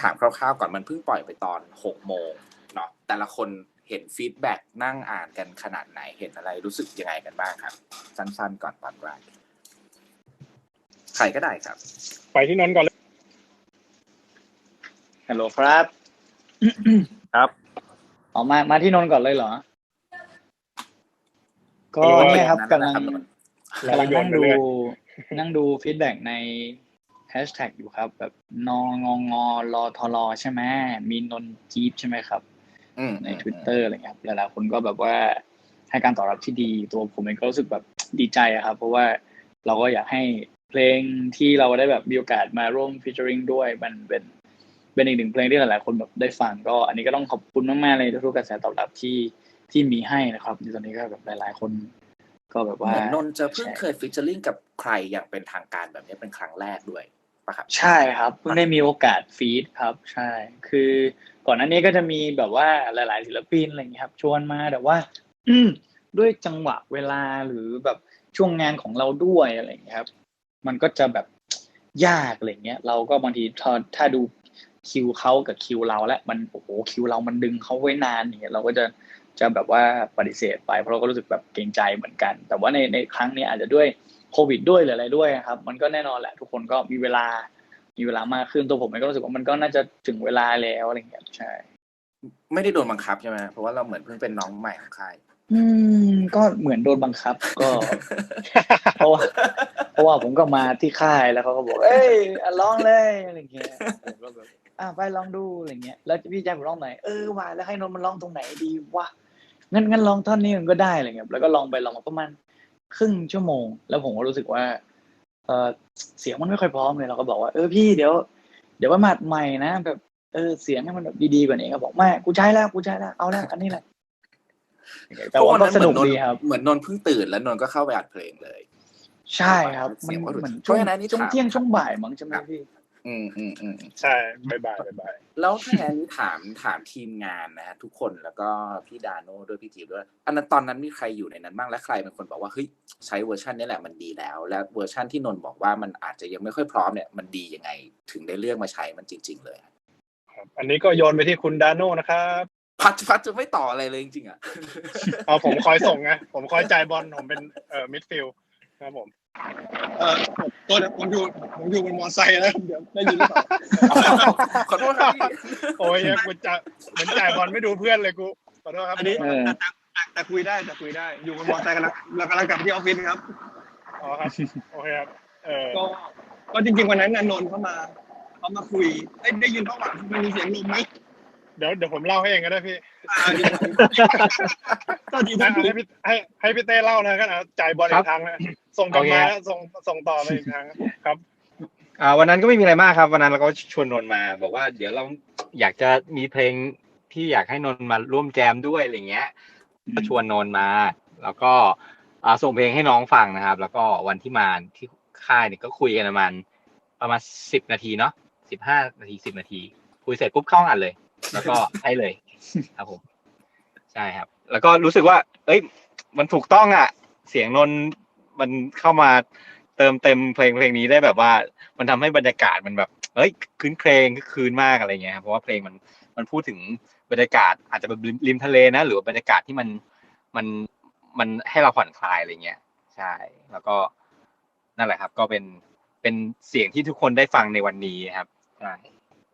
ถามคร่าวๆก่อนมันเพิ่งปล่อยไปตอนหกโมงเนาะแต่ละคนเห็นฟีดแบ็กนั่งอ่านกันขนาดไหนเห็นอะไรรู้สึกยังไงกันบ้างครับ สั้นๆ ก่อนตอนแรกใครก็ได้ครับ ไปที่นนท์ก่อนเลยฮัลโหลครับ ครับออกมามาที่นนท์ก่อนเลยเหรอ ก็เออเนี่ยครับอย่างกำนั้ลันงนะครับกำลังนั่งดูนั่งดูฟีดแบ็กใน แฮชแท็กอยู่ครับ แบบนองงอรอทอรอใช่ไหมมีนนท์จี๊ดใช่ไหมครับอืมใน Twitter อะไรเงี้ยครับหลายๆคนก็แบบว่าให้การตอบรับที่ดี ตัวผมเองก็รู้สึกแบบดีใจอะครับ เพราะว่าเราก็อยากให้เพลงที่เราได้แบบมีโอกาสมาร่วมฟีเจอริงด้วยมันเป็นเป็นอีกหนึ่งเพลงที่หลายๆคนแบบได้ฟังก็ อันนี้ก็ต้องขอบคุณมากๆเลยทุกๆกระแสตอบรับที่ที่มีให้นะครับในตอนนี้ก็แบบหลายๆคน ก็แบบเหว่ามือนนนท์จะเพิ่งเคยฟิชเชอร์ลิงกับใครอย่างเป็นทางการแบบนี้เป็นครั้งแรกด้วย ปะครับ ใช่ครับเพิ่งได้มีโอกาสฟีดครับ ใช่ คือก่อนหน้านี้ก็จะมีแบบว่าหลาย ๆ ศิลปินอะไรอย่างเงี้ยครับ ชวนมาแต่ว่าอืมด้วยจังหวะเวลาหรือแบบช่วงงานของเราด้วยอะไรอย่างเงี้ยครับ มันก็จะแบบยากอะไรเงี้ย เราก็บางทีถ้าถ้าดูคิวเขากับคิวเราแล้วมันโอ้โหคิวเรามันดึงเขาไว้นานอย่างเงี้ยเราก็จะจะแบบว่าปฏิเสธไปเพราะเราก็รู้สึกแบบเกรงใจเหมือนกัน แต่ว่าในในครั้งเนี้ยอาจจะด้วย โควิดด้วยหรืออะไรด้วยครับ มันก็แน่นอนแหละ ทุกคนก็มีเวลา มีเวลามากขึ้นตัวผมเองก็รู้สึกว่ามันก็น่าจะถึงเวลาแล้วอะไรเงี้ยใช่ ไม่ได้โดนบังคับใช่ไหมเพราะว่าเราเหมือนเพิ่งเป็นน้องใหม่ของค่ายอืมก็เหมือนโดนบังคับ ก็ เพราะว่าเพราะว่าผมก็มาที่ค่ายแล้วเขาก็บอก เอ้ยอะร้องเลยอะไรเงี้ยผมก็แบบอะไปลองดูอะไรเงี้ยแล้วพี่แจ็คผมร้องไหนเออว่าแล้วให้นนท์มันร้องตรงไหนดีวะงั้นงั้นลองท่อนนี้มันก็ได้อะไรเงี้ยแล้วก็ลองไปลองมาประมาณ ครึ่งชั่วโมง แล้วผมก็รู้สึกว่าเออเสียงมันไม่ค่อยพร้อมเลยเราก็บอกว่าเออพี่เดี๋ยว เดี๋ยวว่ามาใหม่นะแบบเออเสียงให้มันแบบดีๆกว่านี้ก็บอกไม่กูใช้แล้วกูใช้แล้วเอาแล้วอันนี้แหละแต่ว่าก็สนุกดีครับ เหมือนนนท์เพิ่งตื่นแล้วนนท์ก็เข้าไปอัดเพลงเลย ใช่ครับเสีมันยงว่าหลุดเหมือนเพราะฉะนั้นนี่ช่วงถามเที่ยงช่วงบ่ายมั้งใช่ไหมพี่ อืมอืมอืมใช่บายบายบายบายแล้วถ้างั้นถามถามทีมงานนะฮะทุกคนแล้วก็พี่ดาโน่ด้วยพี่จีบด้วยอันนั้นตอนนั้นมีใครอยู่ในนั้นบ้างและใครเป็นคนบอกว่าเฮ้ยใช้เวอร์ชันนี้แหละมันดีแล้ว และเวอร์ชันที่นนท์บอกว่ามันอาจจะยังไม่ค่อยพร้อมเนี่ยมันดียังไง ถึงได้เลือกมาใช้มันจริง ๆ เลยอะครับอันนี้ก็โยนไปที่คุณดาโน่นะครับพัดพัดจะไม่ต่ออะไรเลยจริงๆอะเอาผมคอยส่งไงผมคอยจ่ายบอลผมเป็นเอ่อมิดฟิลด์ครับผม เออผมตัวเดี๋ยวผมอยู่ผมอยู่บนมอเตอร์ไซค์นะเดี๋ยวได้ยินหรือเปล่าขอโทษครับพี่โอ้ยกูจะเหมือนจ่ายบอลไม่ดูเพื่อนเลยกูขอโทษครับอันนี้เออแต่แต่แต่คุยได้แต่คุยได้ อยู่บนมอเตอร์ไซค์กันแล้วเรากำลังกลับที่ออฟฟิศครับอ๋อครับโอเคครับเออก็ก็จริงๆวันนั้นนนนท์เขามาเขามาคุยได้ได้ยินข้างหลังมันมีเสียงลมไหมเดี๋ยวเดี๋ยวผมเล่าให้เองก็ได้พี่อ่าดีกว่าก็ดีให้นะให้พี่ให้ให้พี่เต้เล่านะกันนะจ่ายบอลอีกครั้งนะ ส่งกลับมาแล้วส่งส่งต่อไปอีกครั้งครับอ่าวันนั้นก็ไม่มีอะไรมากครับ วันนั้นเราก็ชวนนนท์มา บอกว่าเดี๋ยวเราอยากจะมีเพลงที่อยากให้นนท์มาร่วมแจมด้วยอะไรเงี้ย ก็ชวนนนท์มา แล้วก็อ่าส่งเพลงให้น้องฟังนะครับ แล้วก็วันที่มาที่ค่ายเนี่ยก็คุยกันประมาณประมาณสิบนาทีเนาะสิบห้านาทีสิบนาที คุยเสร็จปุ๊บเข้าอัดเลย แล้วก็ให้เลยครับผมใช่ครับ แล้วก็รู้สึกว่า เอ้ย มันถูกต้องอะ เสียงนนท์ มันเข้ามาเติมเต็มเพลงเพลงนี้ได้แบบว่า มันทำให้บรรยากาศมันแบบเอ้ยคืนเพลงคืนมากอะไรเงี้ยครับเพราะว่าเพลงมันมันพูดถึงบรรยากาศอาจจะแบบริมริมทะเลนะ หรือว่าบรรยากาศที่มันมันมันให้เราผ่อนคลายอะไรเงี้ยใช่ แล้วก็นั่นแหละครับ ก็เป็นเป็นเสียงที่ทุกคนได้ฟังในวันนี้ครับใช่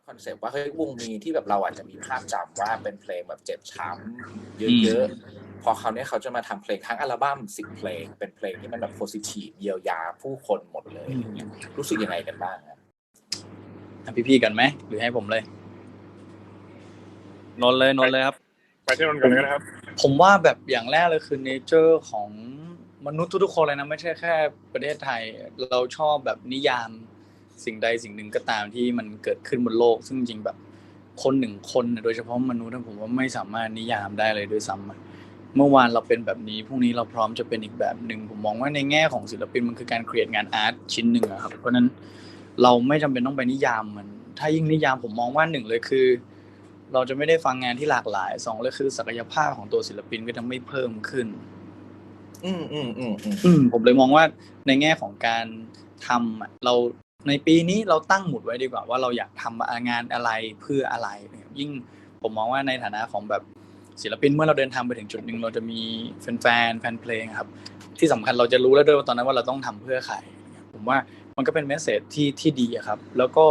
คอนเซปต์ว่าเฮ้ยวงนี้ที่แบบเราอาจจะมีภาพจำว่าเป็นเพลงแบบเจ็บช้ำเยอะๆ พอคราวนี้เขาจะมาทำเพลงทั้งอัลบั้มสิบเพลง เป็นเพลงที่มันแบบโพสิทีฟเยียวยาผู้คนหมดเลยอะไรเงี้ยรู้สึกยังไงกันบ้างอะอะพี่ๆกันไหมหรือให้ผมเลยนนท์เลยนนท์เลยครับไปที่นนท์กันเลยนะครับ ผมว่าแบบอย่างแรกเลยคือเนเจอร์ของมนุษย์ทุกๆคนเลยนะไม่ใช่แค่ประเทศไทย เราชอบแบบนิยามสิ่งใดสิ่งหนึ่งก็ตามที่มันเกิดขึ้นบนโลก ซึ่งจริงๆแบบคนหนึ่งคนน่ะโดยเฉพาะมนุษย์นะผมว่าไม่สามารถนิยามได้เลยด้วยซ้ำอะ เมื่อวานเราเป็นแบบนี้พรุ่งนี้เราพร้อมจะเป็นอีกแบบหนึ่งผมมองว่าในแง่ของศิลปินมันคือการครีเอทงานอาร์ตชิ้นหนึ่งอะครับเพราะฉะนั้นเราไม่จำเป็นต้องไปนิยามมัน ถ้ายิ่งนิยามผมมองว่าหนึ่งเลยคือ เราจะไม่ได้ฟังงานที่หลากหลายสองเลยคือศักยภาพของตัวศิลปินก็จะไม่เพิ่มขึ้น อืมอืมอืมอืมอืมผมเลยมองว่าในแง่ของการทำอะเราในปีนี้เราตั้งหมุดไว้ดีกว่าว่าเราอยากทำงานอะไรเพื่ออะไรเนี่ยยิ่งผมมองว่าในฐานะของแบบ ศิลปินเมื่อเราเดินทางไปถึงจุดหนึ่งเราจะมีแฟนๆแฟนเพลงครับ ที่สำคัญเราจะรู้แล้วด้วยว่าตอนนั้นว่าเราต้องทำเพื่อใครผมว่ามันก็เป็นเมสเซจที่ที่ดีครับ แล้วก็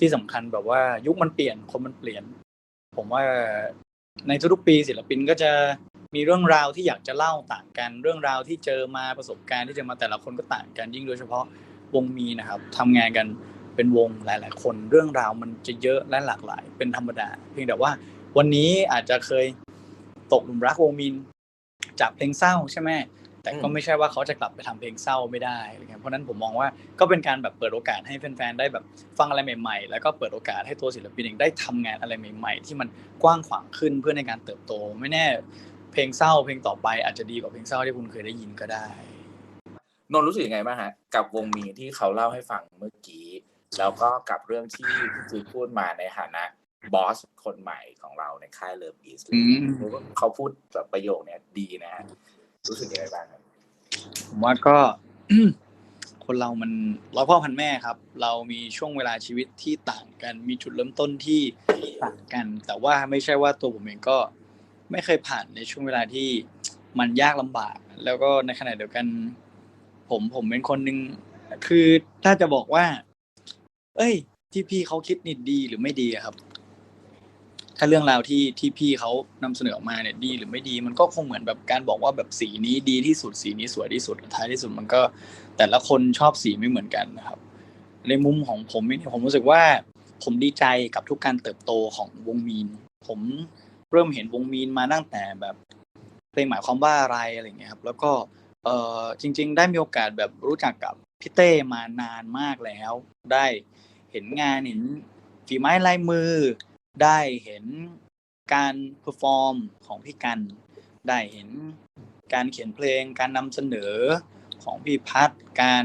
ที่สำคัญแบบว่ายุคมันเปลี่ยนคนมันเปลี่ยน ผมว่าในทุกๆปีศิลปินก็จะมีเรื่องราวที่อยากจะเล่าต่างกัน เรื่องราวที่เจอมาประสบการณ์ที่เจอมาแต่ละคนก็ต่างกันยิ่งโดยเฉพาะวงมีนะครับทำงานกันเป็นวงหลาย ๆ คน เรื่องราวมันจะเยอะและหลากหลาย เป็นธรรมดา เพียงแต่ว่าวันนี้อาจจะเคย ตกหลุมรักวงมีนจากเพลงเศร้าใช่ไหมแต่ก็ไม่ใช่ว่าเขาจะกลับไปทำเพลงเศร้าไม่ได้อะไรเงี้ยเพราะฉะนั้นผมมองว่าก็เป็นการแบบเปิดโอกาสให้แฟนๆได้แบบฟังอะไรใหม่ ๆ แล้วก็เปิดโอกาสให้ตัวศิลปินเองได้ทำงานอะไรใหม่ ๆ ที่มันกว้างขวางขึ้นเพื่อในการเติบโต ไม่แน่ เพลงเศร้าเพลงต่อไปอาจจะดีกว่าเพลงเศร้าที่คุณเคยได้ยินก็ได้นนท์รู้สึกยังไงบ้างฮะกับวงมีที่เขาเล่าให้ฟังเมื่อกี้ แล้วก็กับเรื่องที่พี่จีพูดมาในฐานะ บอสคนใหม่ของเราในค่ายเลิฟอีสอืมเขาพูดแบบประโยคเนี้ยดีนะฮะรู้สึกยังไงบ้างครับผมว่าก็คนเรามันร้อยพ่อพันแม่ครับ เรามีช่วงเวลาชีวิตที่ต่างกัน มีจุดเริ่มต้นที่ต่างกัน แต่ว่าไม่ใช่ว่าตัวผมเองก็ไม่เคยผ่านในช่วงเวลาที่มันยากลำบาก แล้วก็ในขณะเดียวกัน ผมผมเป็นคนหนึ่งคือถ้าจะบอกว่า เอ้ยที่พี่เขาคิดนี่ดีหรือไม่ดีอะครับ ถ้าเรื่องราวที่ที่พี่เขานำเสนอออกมาเนี่ยดีหรือไม่ดี มันก็คงเหมือนแบบการบอกว่าแบบสีนี้ดีที่สุดสีนี้สวยที่สุดท้ายที่สุดมันก็ แต่ละคนชอบสีไม่เหมือนกันนะครับ ในมุมของผมเนี่ยผมรู้สึกว่า ผมดีใจกับทุกการเติบโตของวงมีน ผมเริ่มเห็นวงมีนมาตั้งแต่แบบเพลงหมายความว่าอะไรอะไรเงี้ยครับ แล้วก็เออจริง ๆ ได้มีโอกาสแบบรู้จักกับพี่เต้มานานมากแล้ว ได้เห็นงานเห็นฝีไม้ลายมือ ได้เห็นการเพอร์ฟอร์มของพี่กัน ได้เห็นการเขียนเพลง การนำเสนอของพี่พัฒการ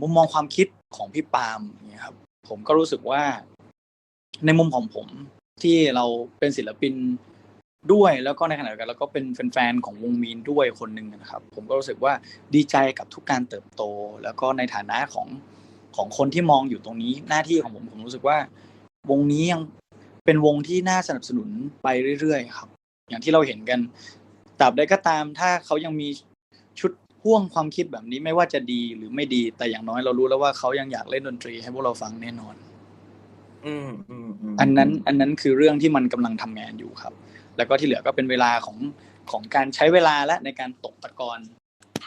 มุมมองความคิดของพี่ปาล์มเงี้ยครับ ผมก็รู้สึกว่าในมุมของผมที่เราเป็นศิลปินด้วยแล้วก็ในขณะเดียวกันเราก็เป็นแฟนๆของวงมีนด้วยคนหนึ่งนะครับ ผมก็รู้สึกว่าดีใจกับทุกการเติบโต แล้วก็ในฐานะของของคนที่มองอยู่ตรงนี้หน้าที่ของผมผมรู้สึกว่า วงนี้ยังเป็นวงที่น่าสนับสนุนไปเรื่อยๆครับ อย่างที่เราเห็นกันตราบใดก็ตาม ถ้าเขายังมีชุดพ่วงความคิดแบบนี้ไม่ว่าจะดีหรือไม่ดี แต่อย่างน้อยเรารู้แล้วว่าเขายังอยากเล่นดนตรีให้พวกเราฟังแน่นอน อืมอืมมอันนั้นอันนั้นคือเรื่องที่มันกำลังทำงานอยู่ครับ แล้วก็ที่เหลือก็เป็นเวลาของของการใช้เวลาและในการตกตะกอน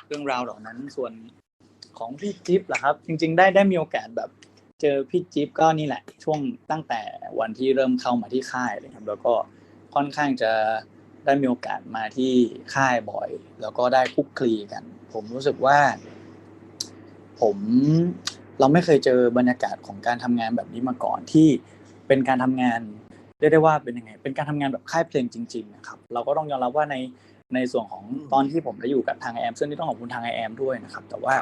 เรื่องราวเหล่านั้นส่วนของพี่จิ๊บล่ะครับ จริง ๆ ได้ได้มีโอกาสแบบ เจอพี่จิ๊บก็นี่แหละ ช่วงตั้งแต่วันที่เริ่มเข้ามาที่ค่ายเลยครับแล้วก็ค่อนข้างจะได้มีโอกาสมาที่ค่ายบ่อย แล้วก็ได้คุกคลีกัน ผมรู้สึกว่า ผมเราไม่เคยเจอบรรยากาศของการทำงานแบบนี้มาก่อนที่เป็นการทำงานเรียกได้ว่าเป็นยังไง เป็นการทำงานแบบค่ายเพลงจริงๆนะครับเราก็ต้องยอมรับว่าในในส่วนของตอนที่ผมได้อยู่กับทางไอแอมซึ่งนี่ต้องขอบคุณทางไอแอมด้วยนะครับ แต่ว่า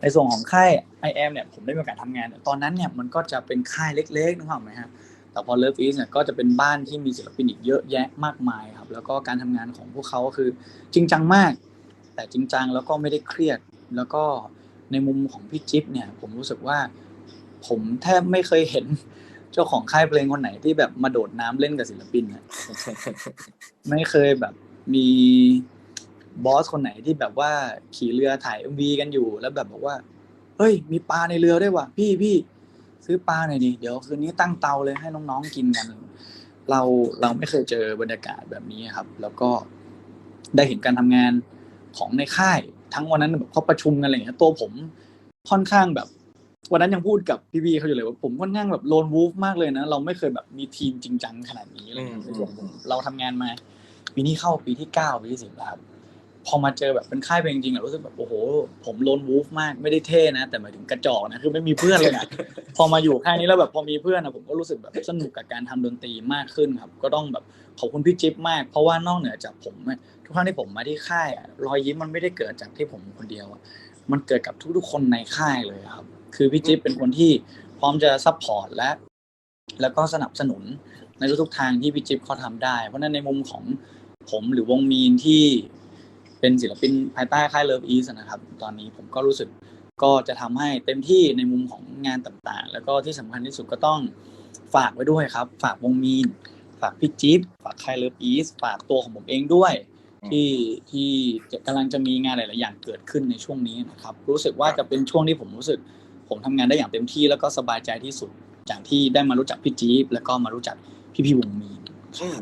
ในส่วนของค่ายไอแอมเนี่ยผมได้มีโอกาสทำงาน ตอนนั้นเนี่ยมันก็จะเป็นค่ายเล็กๆนึกออกไหมฮะแต่พอเลิฟอีสเนี่ยก็จะเป็นบ้านที่มีศิลปินอีกเยอะแยะมากมายครับแล้วก็การทำงานของพวกเขาก็คือจริงจังมาก แต่จริงจังแล้วก็ไม่ได้เครียด แล้วก็ในมุมของพี่จิ๊บเนี่ย ผมรู้สึกว่า ผมแทบไม่เคยเห็นเจ้าของค่ายเพลงคนไหนที่แบบมาโดดน้ำเล่นกับศิลปินอะไม่เคยแบบมี บอสคนไหนที่แบบว่าขี่เรือถ่ายเอ็มวีกันอยู่ แล้วแบบบอกว่า เฮ้ย มีปลาในเรือด้วยว่ะพี่พี่ซื้อปลาหน่อยดิเดี๋ยวคืนนี้ตั้งเตาเลยให้น้องๆกินกัน เราเราไม่เคยเจอบรรยากาศแบบนี้ครับ แล้วก็ได้เห็นการทำงานของในค่าย ทั้งวันนั้นแบบเขาประชุมกันอะไรอย่างเงี้ยตัวผมค่อนข้างแบบ วันนั้นยังพูดกับพี่บีเขาอยู่เลยว่าผมค่อนข้างแบบโลนวูฟมากเลยนะ เราไม่เคยแบบมีทีมจริงจังขนาดนี้อะไรเลยในส่วนผมเราทำงานมาปีนี้เข้าปีที่เก้าปีที่สิบแล้วครับ พอมาเจอแบบเป็นค่ายเพลงจริงอะรู้สึกแบบโอ้โห ผมโลนวูฟมากไม่ได้เท่นะแต่หมายถึงกระจอกนะคือไม่มีเพื่อนเลยอะพอมาอยู่ค่ายนี้แล้วแบบพอมีเพื่อนอะผมก็รู้สึกแบบสนุกกับการทำดนตรีมากขึ้นครับ ก็ต้องแบบขอบคุณพี่จิ๊บมากเพราะว่านอกเหนือจากผมทุกครั้งที่ผมมาที่ค่ายอะรอยยิ้มมันไม่ได้เกิดจากที่ผมคนเดียวอะมันเกิดกับทุกๆคนในค่ายเลยครับ คือพี่จิ๊บเป็นคนที่พร้อมจะซัพพอร์ตและ แล้วก็สนับสนุนในทุกๆทางที่พี่จิ๊บเขาทำได้ เพราะนั้นในมุมของผมหรือวงมีนที่ เป็นศิลปินภายใต้ค่ายเลิฟอีสนะครับ ตอนนี้ผมก็รู้สึกก็จะทำให้เต็มที่ในมุมของงานต่างๆ แล้วก็ที่สำคัญที่สุดก็ต้องฝากไว้ด้วยครับ ฝากวงมีน ฝากพี่จิ๊บฝากใครเลิฟอีสฝากตัวของผมเองด้วยที่ที่จะกำลังจะมีงานหลาย ๆ อย่างเกิดขึ้นในช่วงนี้นะครับ รู้สึกว่าจะเป็นช่วงที่ผมรู้สึก ผมทำงานได้อย่างเต็มที่แล้วก็สบายใจที่สุด จากที่ได้มารู้จักพี่จี๊บแล้วก็มารู้จักพี่ๆวงมีนอืม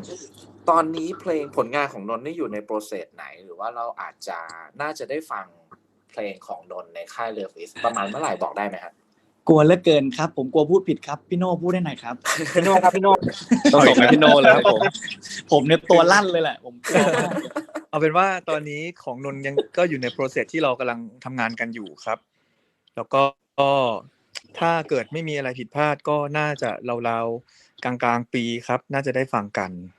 ตอนนี้เพลงผลงานของนนท์นี่อยู่ในโปรเซสไหน หรือว่าเราอาจจะน่าจะได้ฟังเพลงของนนท์ในค่ายเลิฟอิสประมาณเมื่อไหร่บอกได้ไหมครับกลัวเหลือเกินครับ ผมกลัวพูดผิดครับ พี่โน่พูดได้หน่อยครับพี่โน่ครับพี่โน่ต้องส่งให้พี่โน่เลยครับผมผมเนี่ยตัวลั่นเลยแหละ ผมกลัวมากเอาเป็นว่าตอนนี้ของนนท์ยังก็อยู่ในโปรเซสที่เรากำลังทำงานกันอยู่ครับ แล้วก็ก็ถ้าเกิดไม่มีอะไรผิดพลาดก็น่าจะราวๆกลางๆปีครับ น่าจะได้ฟังกันเอ่อ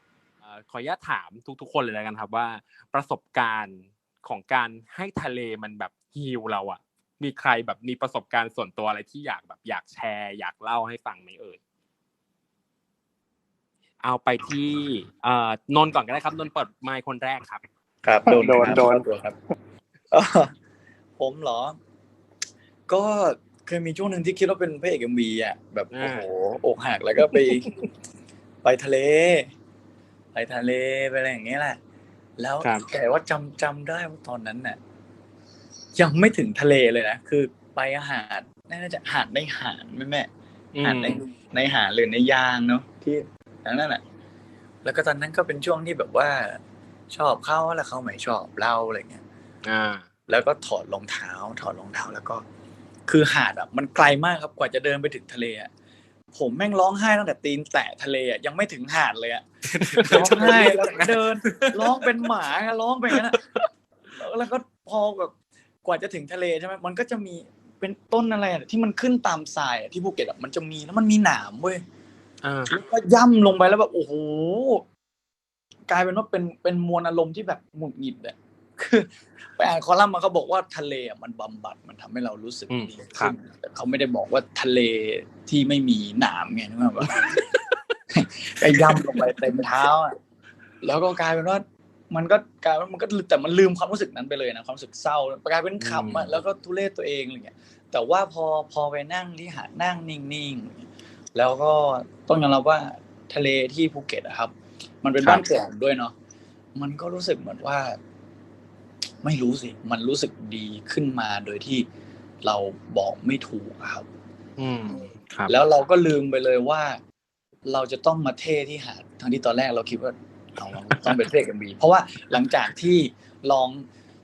ขออนุญาตถามทุกๆคนเลยแล้วกันครับว่า ประสบการณ์ของการให้ทะเลมันแบบฮิวเราอะมีใครแบบมีประสบการณ์ส่วนตัวอะไรที่อยากแบบอยากแชร์ อยากเล่าให้ฟังไหมเอ่ยเอาไปที่เอ่อนนท์ก่อนก็ได้ครับนนท์เปิดไมค์คนแรกครับ ครับโดนโดนโดนครับเอ่อผมเหรอ ก็เคยมีช่วงหนึ่งที่คิดว่าเป็นพระเอกเอ็มวีอะแบบอ่าโอ้โหอกหักแล้วก็ไป ไปทะเล ไปทะเลไปอะไรอย่างเงี้ยแหละ แล้วครับแต่ว่าจำจำได้ว่าตอนนั้นน่ะยังไม่ถึงทะเลเลยนะคือไปหาดน่าจะหาดในหาดแม่แม่หาดในในหาดหรือในยางเนาะที่ทั้งนั้นแหละแล้วก็ตอนนั้นก็เป็นช่วงที่แบบว่า ชอบเขาแล้วเขาไม่ชอบเราอะไรเงี้ยอ่า แล้วก็ถอดรองเท้า ถอดรองเท้าแล้วก็ คือหาดอะมันไกลมากครับกว่าจะเดินไปถึงทะเลอะ ผมแม่งร้องไห้ตั้งแต่ตีนแตะทะเลอะยังไม่ถึงหาดเลยอะร้องไห้แล้วก็เดินร้องเป็นหมาอะร้องไปงั้นอะแล้วก็พอแบบกว่าจะถึงทะเลใช่ไหมมันก็จะมีเป็นต้นอะไรอะที่มันขึ้นตามทรายอะที่ภูเก็ตอะมันจะมีแล้วมันมีหนามเว้ยอ่าแล้วก็ย่ำลงไปแล้วแบบโอ้โหกลายเป็นว่าเป็นเป็นมวลอารมณ์ที่แบบหงุดหงิดอะ คือไปอ่านคอลัมน์มาเขาบอกว่าทะเลอะมันบำบัดมันทำให้เรารู้สึกอืมดีครัขึ้บนแต่เขาไม่ได้บอกว่าทะเลที่ไม่มีหนามไงนึกออกปะไปย่ำลงไปเต็มเท้าอะแล้วก็กลายเป็นว่ามันก็กลายเป็นมันก็แต่มันลืมความรู้สึกนั้นไปเลยนะความรู้สึกเศร้ากลายเป็นขำอะแล้วก็ทุเรศตัวเองอะไรเงี้ย แต่ว่าพอพอไปนั่งที่หาดนั่งนิ่งๆแล้วก็ต้องยอมรับว่าทะเลที่ภูเก็ตอะครับ มันเป็นบ้านเกิดผมด้วยเนาะมันก็รู้สึกเหมือนว่า ไม่รู้สิ มันรู้สึกดีขึ้นมาโดยที่เราบอกไม่ถูกอะครับ อืมครับ แล้วเราก็ลืมไปเลยว่า เราจะต้องมาเท่ที่หาดทั้งที่ตอนแรกเราคิดว่าเอาเราต้องเป็นเท่กันบีเพราะว่าหลังจากที่ลอง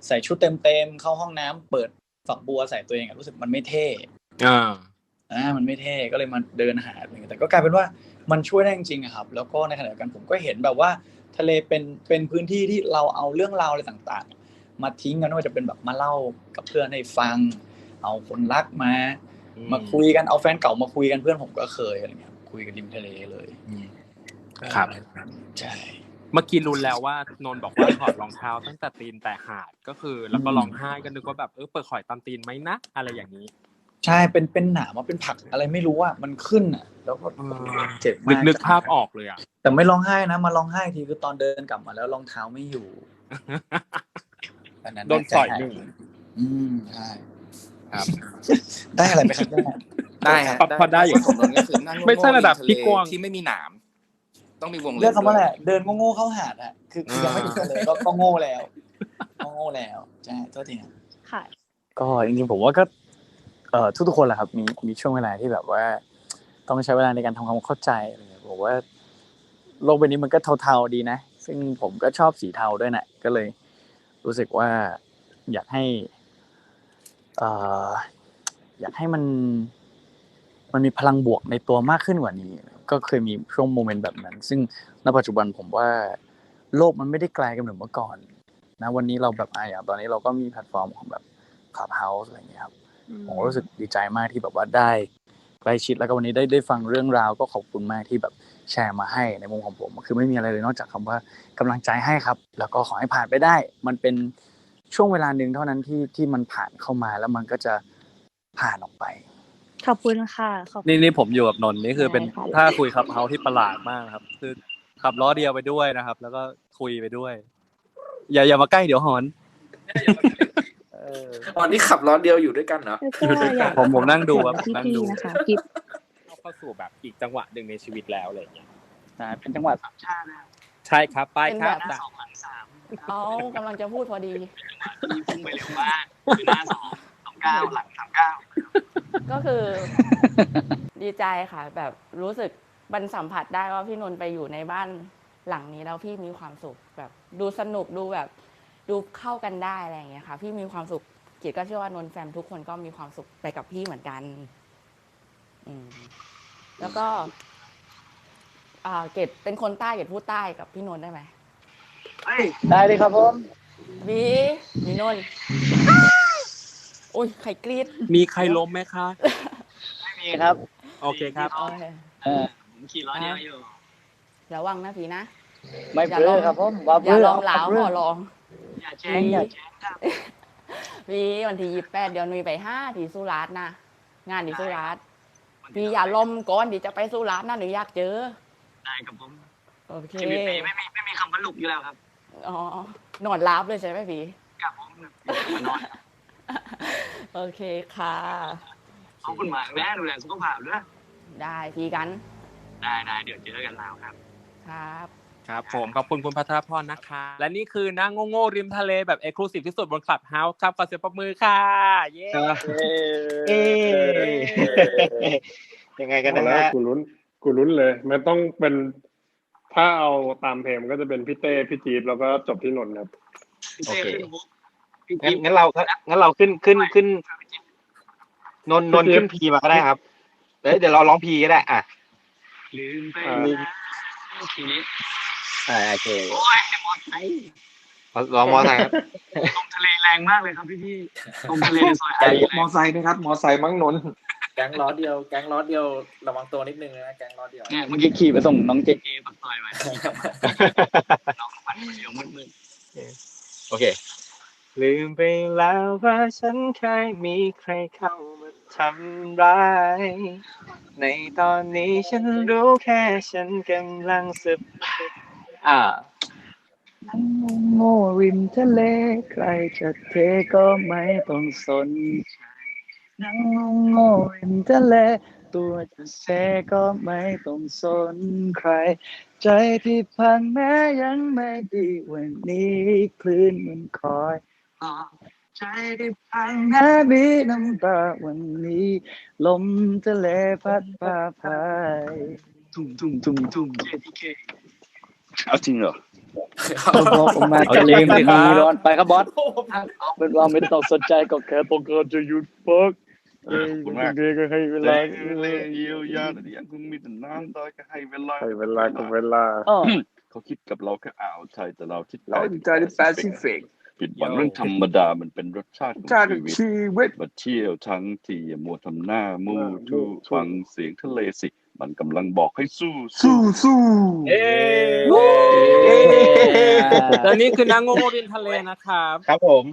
ใส่ชุดเต็มๆเข้าห้องน้ำเปิดฝักบัวใส่ตัวเองอะรู้สึกมันไม่เท่อ่าอ่ามันไม่เท่ก็เลยมาเดินหาอะไรเงี้ยแต่ก็กลายเป็นว่ามันช่วยได้จริงๆอะครับ แล้วก็ในขณะเดียวกันผมก็เห็นแบบว่า ทะเลเป็นเป็นพื้นที่ที่เราเอาเรื่องราวอะไรต่างๆ มาทิ้งกันไม่ว่าจะเป็นแบบมาเล่ากับเพื่อนให้ฟัง เอาคนรักมาอืมมาคุยกันเอาแฟนเก่ามาคุยกันเพื่อนผมก็เคยอะไรเงี้ยคุยกันริมทะเลเลยครับใช่เมื่อกี้รู้แล้วว่านนท์บอกว่าถอดรองเท้าตั้งแต่ตีนแต่หาดก็คือ แล้วก็ร้องไห้ก็นึกว่าแบบเออเปิดข่อยตามตีนไหมนะอะไรอย่างนี้ ใช่เป็นเป็นหนามว่าเป็นผักอะไรไม่รู้อะมันขึ้นอะ แล้วก็เออเจ็บนึมากกนึกภาพออกเลยอะแต่ไม่ร้องไห้นะมาร้องไห้ทีคือตอนเดินกลับมาแล้วรองเท้าไม่อยู่ อัโดนสอยหนึ่งอืมใช่ครับ ได้อะไรไหมครับเนี่ยได้ฮะพอพอได้อยู่ของนนท์ก็คือนั่งไม่ใช่ระดับพี่กวางที่ไม่มีหนาม ต้องมีวงเล็บเรียกคำว่าอะไรด้วยเดินโง่ๆเข้าหาดอะคือคือยังไม่ถึงเลยก็ก็โง่แล้วก็โง่แล้วใช่โทษทีครับค่ะ ก็จริงๆผมว่าก็เอ่อทุกๆคนแหละครับมีมีช่วงเวลาที่แบบว่า ต้องใช้เวลาในการทำความเข้าใจอะไรเงี้ยผมว่าโลกใบนี้มันก็เทาๆดีนะ ซึ่งผมก็ชอบสีเทาด้วยนะก็เลย รู้สึกว่าอยากให้เอ่ออยากให้มัน มันมีพลังบวกในตัวมากขึ้นกว่านี้ ก็เคยมีช่วงโมเมนต์แบบนั้น ซึ่งณปัจจุบันผมว่า โลกมันไม่ได้ไกลกันเหมือนเมื่อก่อน นะวันนี้เราแบบอะอย่างตอนนี้เราก็มีแพลตฟอร์มของแบบ Clubhouse อะไรอย่างเงี้ยครับผมก็รู้สึกดีใจมากที่แบบว่าได้ใกล้ชิดแล้วก็วันนี้ได้ได้ฟังเรื่องราวก็ขอบคุณมากที่แบบ แชร์มาให้ในมุมของผมคือไม่มีอะไรเลยนอกจากคำว่ากำลังใจให้ครับ แล้วก็ขอให้ผ่านไปได้ มันเป็นช่วงเวลาหนึ่งเท่านั้นที่ที่มันผ่านเข้ามาแล้วมันก็จะผ่านออกไป ขอบคุณค่ะขอบคุณนี่นี่ผมอยู่กับนนท์นี่คือเป็นได้ค่ะท่าคุยขับเฮาที่ประหลาดมากครับ คือขับล้อเดียวไปด้วยนะครับ แล้วก็คุยไปด้วย อย่าอย่ามาใกล้เดี๋ยวหอนเออตอนนี้ขับล้อเดียวอยู่ด้วยกันเนาะแล้วก็อยากผมผมนั่งดูขคอรับบผมนั่งพี่ดูๆนะคะกิฟ เข้าเข้าสู่แบบอีกจังหวะหนึ่งในชีวิตแล้วอะไรอย่างเงี้ยนะเป็นจังหวะสามชาตินะใช่ครับไปเป็นครัแบบบจ้ะสองหลังสามเอากำลังจะพูดพอดี ที่พุ่งไปเร็วมากคือหน้าสองสองเก้าหลังสามเก้าก็คือ ดีใจค่ะ แบบรู้สึกมันสัมผัสได้ว่าพี่นนท์ไปอยู่ในบ้านหลังนี้แล้วพี่มีความสุขแบบ ดูสนุกดูแบบ ดูเข้ากันได้อะไรอย่างเงี้ยค่ะ พี่มีความสุขกิจก็เชื่อว่านนท์แฟมทุกคนก็มีความสุขไปกับพี่เหมือนกัน อืม แล้วก็อ่าเกดเป็นคนใต้เกดพูดใต้กับพี่นนท์ได้ไหมได้เลยครับผมบีมีนนท์โอ้ยใครกรีดมีใครล้มไหมคะ ไม่มีครับ โอเคครับ โอเคเออผมขี่ล้อเดียวอยู่ระวังนะพี่นะ ไม่เพื่อครับผมว่าอย่าเพื่อลองหลาวขอลองอย่าแจ้งอย่าแจ้งครับพี่วันที่ยี่แปดเดี๋ยวนุยไปห้าที่สุราษฎร์นะ งานที่สุราษฎร์ พี่อย่าลมก่อนดิจะไปสุราษฎร์นะหนูอยากเจอ ได้ครับผมโอเคชีวิตนี้ไม่มีไม่มีคำว่าลุกอยู่แล้วครับ อ๋อนอนรับเลยใช่ไหมพี่กับผมนอนโอเคค่ะเอาคุณหมาแม่ดูแลสุขภาพด้วยได้พี่กัน ได้ได้เดี๋ยวเจอกันแล้วครับ ครับ ครับผมขอบคุณคุณพัทรพรนะคะ และนี่คือนั่งโง่ๆริมทะเลแบบเอ็กซ์คลูซีฟที่สุดบนคลับเฮาส์ครับขอเสียงปรบมือค่ะ เย้เอ๊ยังไงกันนะเอาแล้วฮะกูลุ้นกูลุ้นเลย มันต้องเป็น ถ้าเอาตามเพลงมันก็จะเป็นพี่เต้พี่จี๊บแล้วก็จบที่นนท์ครับพี่เต้ขึ้นฮุกพี่งั้นจิ๊บงั้นเรางั้นเราขึ้นขึ้นขึ้นนนท์นนท์พี่จิ๊บขึ้นพีมาก็ได้ครับเดี๋ยวเดี๋ยวเราร้องพีก็ได้ อะลืมไปอ่าแล้วทีนี้ อ่าโอเคโอ้ยมอไซค์ร้องมอไซค์ครับลมทะเลแรงมากเลยครับพี่พี่ลมทะเลในซอยไอแรงมอไซค์นะครับ มอไซค์มั้งนนท์แก๊งล้อเดียว แก๊งล้อเดียว ระวังตัวนิดนึงนะ แก๊งล้อเดียวเนี่ยเมื่อกี้ขี่ไปส่งน้องเจเจปากซอยมาน้องมันเดียวมืดโอเค ลืมไปแล้วว่าฉันเคยมีใครเข้ามาทำร้าย ในตอนนี้ฉันรู้แค่ฉันกำลังสึบ อ่านั่งโง่ริมทะเลใครจะเทก็ไม่ต้องสนใจนั่งโง่ริมทะเล ตัวจะเซก็ไม่ต้องสนใคร ใจที่พังแม้ยังไม่ดีวันนี้คลื่นมันคอยปลอบใจที่พังแม้มีน้ำตาวันนี้ ลมทะเลพัดพาพายทุ่มทุ่มทุ่มทุ่ม JTK เเอาจริงเหรอบอกออกมาทะเลมันมีร้อนไปครับบอสเป็นว่าไม่ต้องสนใจก็แค่ต้องการจะหยุดพักเออขอบคุณมากเก็ให้เวเวลาลาเยียวยาแต่ยังคงมีแต่น้ำตาก็ให้เวลาให้เวลากับเวลาเขาคิดกับเราแค่อ่าวไทยแต่เราคิดเราใจในแปซิฟิกผิดหวังเรื่องธรรมดามันเป็นรสชาติของชีวิตชีวิตมาเที่ยวทั้งที่มัวทำหน้ามู่ทูฟังเสียงทะเลสิ มันกำลังบอกให้สู้ สู้สู้เย้และนี่คือนั่งโง่ๆริมทะเลนะครับ ครับผม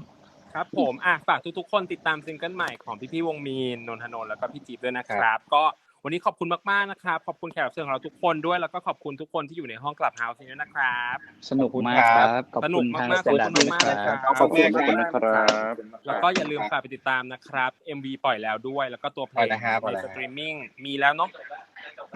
ครับผมอะฝากทุกๆคนติดตามซิงเกิลใหม่ของพี่ๆวงมีนนนทนนท์แล้วก็พี่จี๊บด้วยนะครับ ก็ วันนี้ขอบคุณมากๆนะครับ ขอบคุณแขกรับเชิญของเราทุกคนด้วย แล้วก็ขอบคุณทุกคนที่อยู่ในห้องกลับเฮาส์นี้ด้วยนะครับ สนุกมากครับขอบสนุคุกณทางมากๆสแตนดาร์ดขอบคุณมากๆเลยครับขอบคุณขอบคุณนะครับ แล้วก็อย่าลืมฝากไปติดตามนะครับ MV ปล่อยแล้วด้วย แล้วก็ตัวเพลงปล่อยแล้วครับปล่อยในแล้วสตรีมมิ่งมีแล้วเนาะ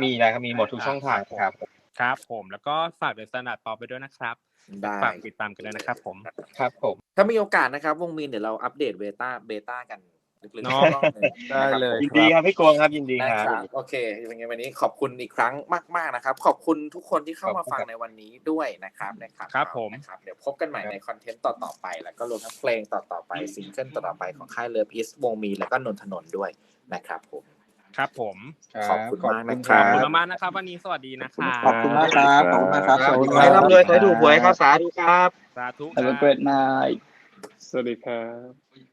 มีนะครับ มีหมดทุกช่องทางครับ ครับผม แล้วก็ฝากเดอะสแตนดาร์ดต่อไปด้วยนะครับได้ฝากติดตามกันด้วยนะครับผม ครับผม ถ้ามีโอกาสนะครับ วงมีนเดี๋ยวเราอัปเดตเบต้า เบต้ากัน ลึกๆเนาะรอบหนึ่งได้เลยยินดีครับพี่กวงครับยินดีนะคครัรับบโอเคยังไงวันนี้ขอบคุณอีกครั้งมากๆนะครับ ขอบคุณทุกคนที่เข้ามาฟังในวันนี้ด้วยนะครับนะครับครับผมนะครับเดี๋ยวพบกันใหม่ในคอนเทนต์ต่อๆไปแล้วก็รวมทั้งเพลงต่อๆไปซิงเกิลต่อๆไปของค่ายเลิฟอีสวงมีแล้วก็นนทนนท์ด้วยนะครับผมครับผมขอบคุณมากนะคขรัอบบคุณมากๆนะครับ วันนี้สวัสดีนะครับขอบคุณมากครับขอบคุณมากครับขอบคุณขอให้ร่ำรวยขอให้ถูกหวยครับสาธุครับสาธุ Have a great night สวัสดีครับ